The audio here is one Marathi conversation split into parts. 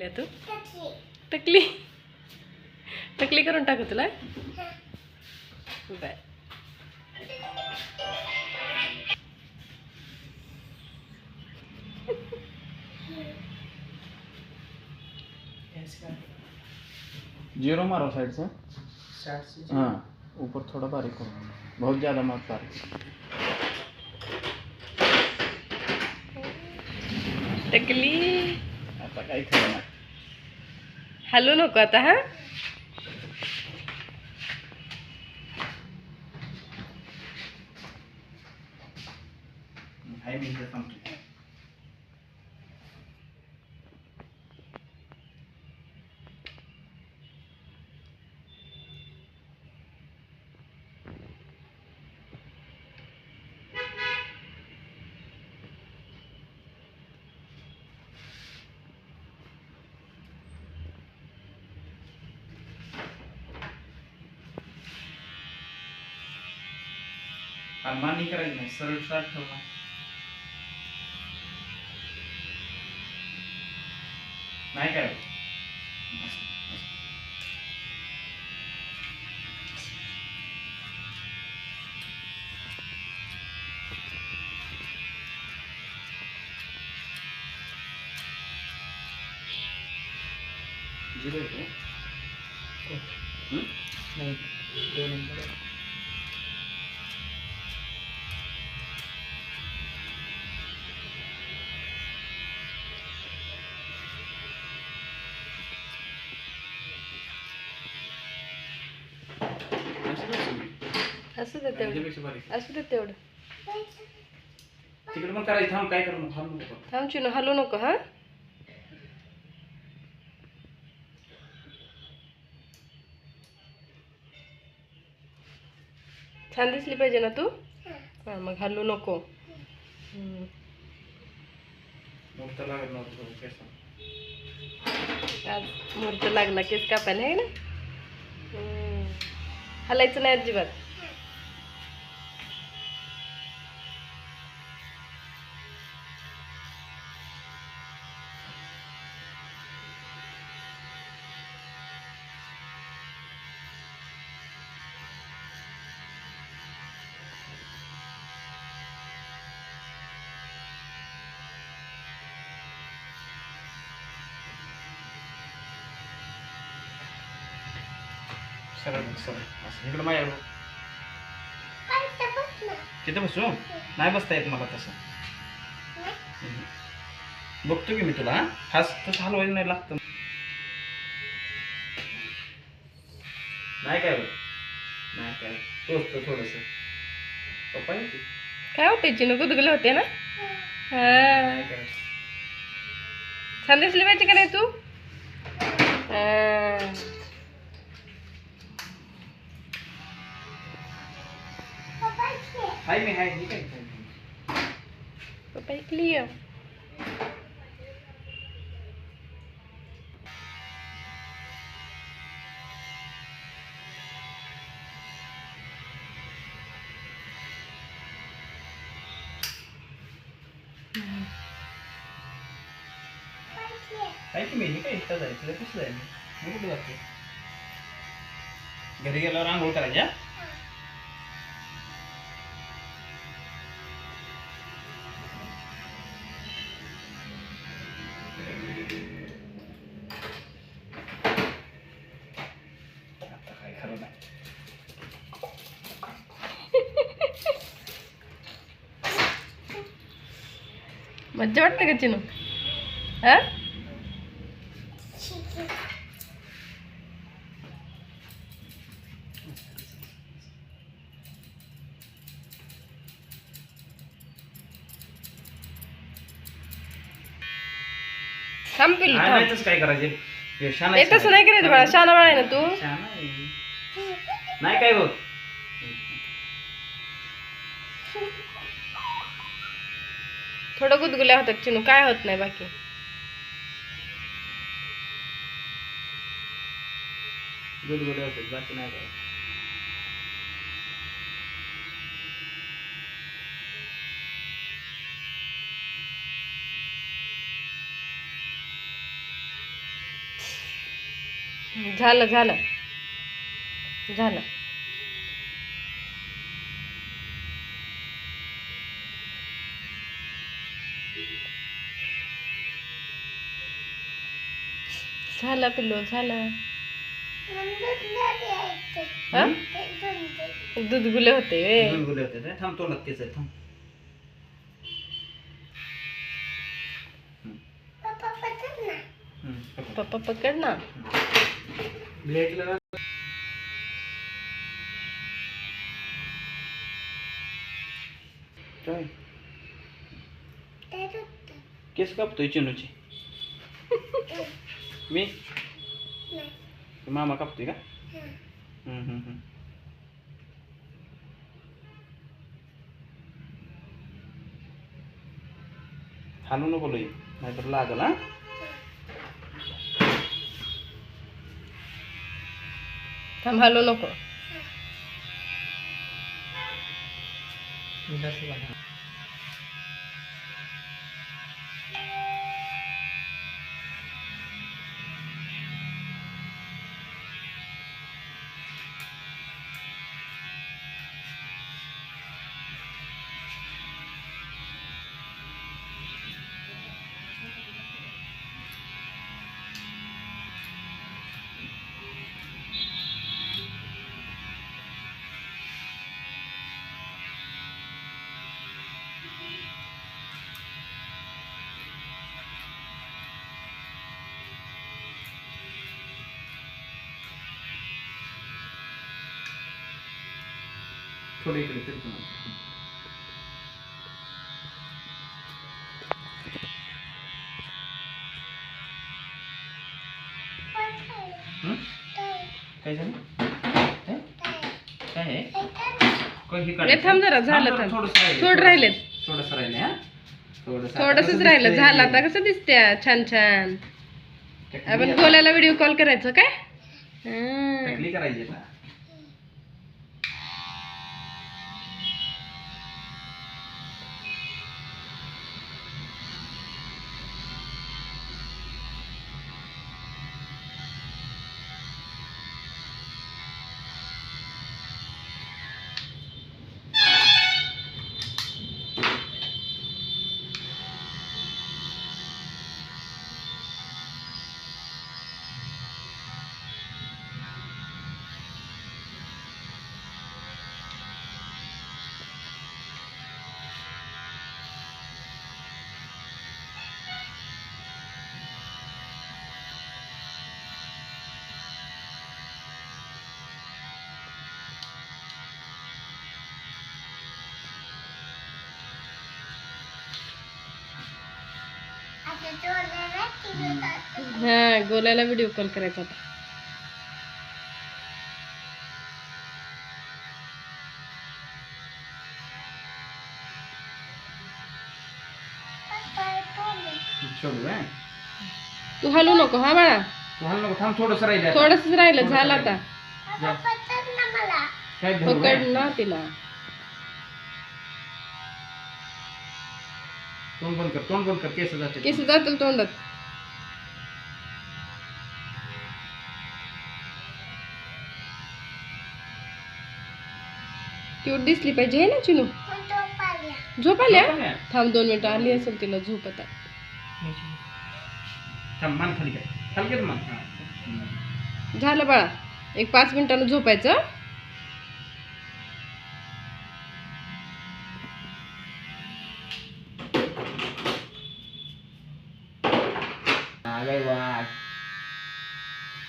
आल्या तू? टकली. टकली? करून टाकू तुला? बर. जीरो मारो साइड से हाँ. ऊपर थोड़ा बारीक करो बहुत ज़्यादा मत बारीक. टकली. आता काही खरं नाही. हलू नको आता हां? हाय मिनिटं संपली मान नाही करायचं नाही सरळ स्टार्ट ठेवला नाही काय झिरो आहे का? हं? नाही दोन नंबर आहे. असू दे तेवढं. बारीक. असू दे तेवढं. तिकडे मग करायचं थांब काय करू थांब नको. थांब चिनू हलू नको हा? छान दिसली पाहिजे ना तू? हा मग हलू नको. आज मुहूर्त लागला केस कापायला आहे ना. हलायचं नाही अजिबात. सरळ बस, सरळ असं. इकडं माझ्याकडं तिथं बसू? नाही बसता येत मला तसं. बघतो की मी तुला हा? खास तसं हलवायचं नाही लागतं. नाही काय होत नाही काय? टोचतं थोडंसं. पप्पा काय होते चिनू गुदगुले होते ना? हा. छान दिसली पाहिजे का नाही तू? हा. हाय मी हाय ठीक आहे हाय. पप्पा ऐकली हाय की मी हे काय इथं जायचं तुला कसं जायचं मी कुठे जाते घरी गेल्यावर आंघोळ करायच्या आता काय खरं नाही मज्जा वाटते का चिनू हा थांब पिल्लू नाही थांब. नाही तसं काय करायचे? हे शान तसं नाही करायचं बाळा शाना बाळा आहे ना तू. शान आहे. नाही काय होत थोडं गुदगुल्या होतात चिनू काय होत नाही बाकी. गुडगुडे होते बाकी नाही काय. झालं झालं. झालं. झालं पिल्लू झालं. दूध गुले होते. वे गुलगुले होते ते. थांब तोंडात केस आहे थांब. पकड. पप्पा पकड ना ब्लेड लगा काय? केस कापतोय चिनूची. मी? मामा कापतोय का? हम्म, हम्म, हम्म. हालू नको लई नाहीतर लागल हा? थांब नको. काय झालं? काय? ए, काढायचं? थांब जरा, झालं, थांब. थोडं राहिलेत. थोडंसं राहिले हा? थोडंसच राहिलं? झालं आता कसं दिसत्या? छान छान. आपण गोल्याला व्हिडिओ कॉल करायचं काय? करायची हा गोल्याला व्हिडिओ कॉल करायचा होता. तू हलू नको हा बाळा. तू हल नको थांब थोडंसं राहिले. थोडस राहिलं झालं. आता. पकड? ना तिला. तोंड बंद कर तोंड बंद कर केस जाते केस जातील तोंडात. क्यूट दिसली पाहिजे है ना चिनू झोप आल्या? थांब दोन मिनिटं आली असेल तिला झोप आता थांब मान खाली कर खाली कर मान हा. हम्म. झालं बाळा एक पाच मिनिटानं झोपायचं.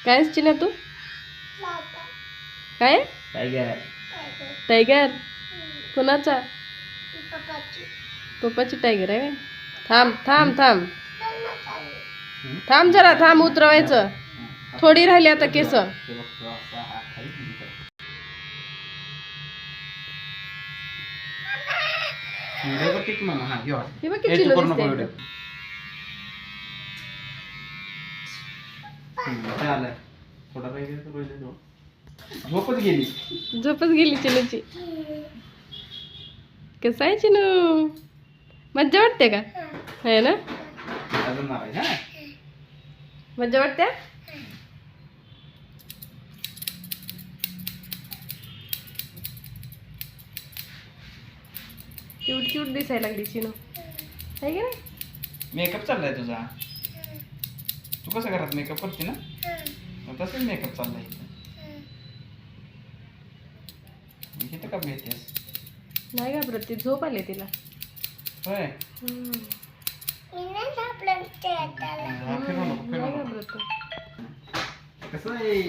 काय चिन्या तू काय टायगर टायगर कुणाचा? पप्पाची. टायगर आहे? थांब थांब थांब. थांब जरा थांब उतरवायचं. थोडी राहिली आता केस. ते बघ, हा किती दिसते. थोडा झोपच गेली. झोपच गेली चिनूची कसं आहे चिनू मज्जा वाटते का? आहे ना? मज्जा वाटते? क्यूट क्यूट दिसायला लागली चिनू आहे का नाही? मेकअप चाललाय तुझा. तू कसं घरात मेकअप करते ना? तसंच मेकअप चाललाय. इथं का भेटतेस नाही घाबरत ती झोप आली तिला. होय. हम्म. हा, फिरवू नको फिरवू नाही नको घाबरत तो. कसं आहे?